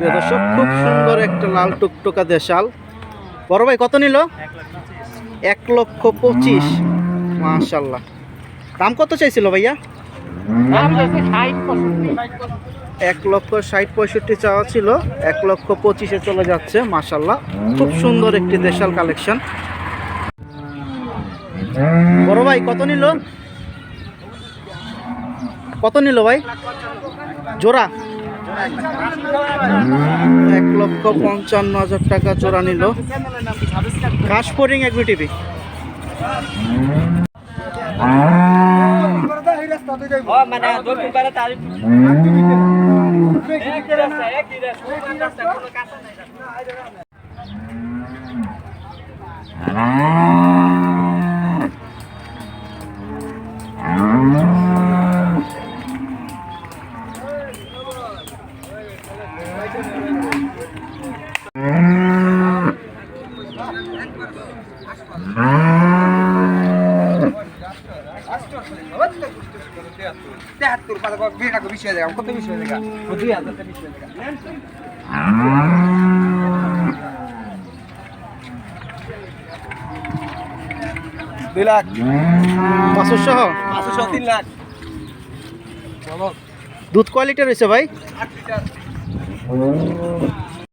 প্রিয় দর্শক খুব সুন্দর একটা লাল টুকটুকা দেশাল। বড় ভাই কত নিল? এক লক্ষ পঁচিশ। মাশাল্লাহ দাম কত চাইছিল ভাইয়া? এক লক্ষ ষাট পঁয়ষট্টি চাওয়া ছিল এক লক্ষ পঁচিশে চলে যাচ্ছে মাশাল্লাহ খুব সুন্দর একটি দেশাল কালেকশন। বড় ভাই কত নিল? কত নিল ভাই? জোড়া? এক লক্ষ পঞ্চান্ন হাজার টাকা জোড়া নিল। এগ্রি টিভি তেহাত্তর পাতা বিয়ে টাকা বিশ হাজার কত বিশ হাজার দুই হাজার বিশ হাজার দুই লাখ পাঁচশো পাঁচশো তিন লাখ। দুধ কোয়ালিটি রয়েছে ভাই? আট লিটার। ừ.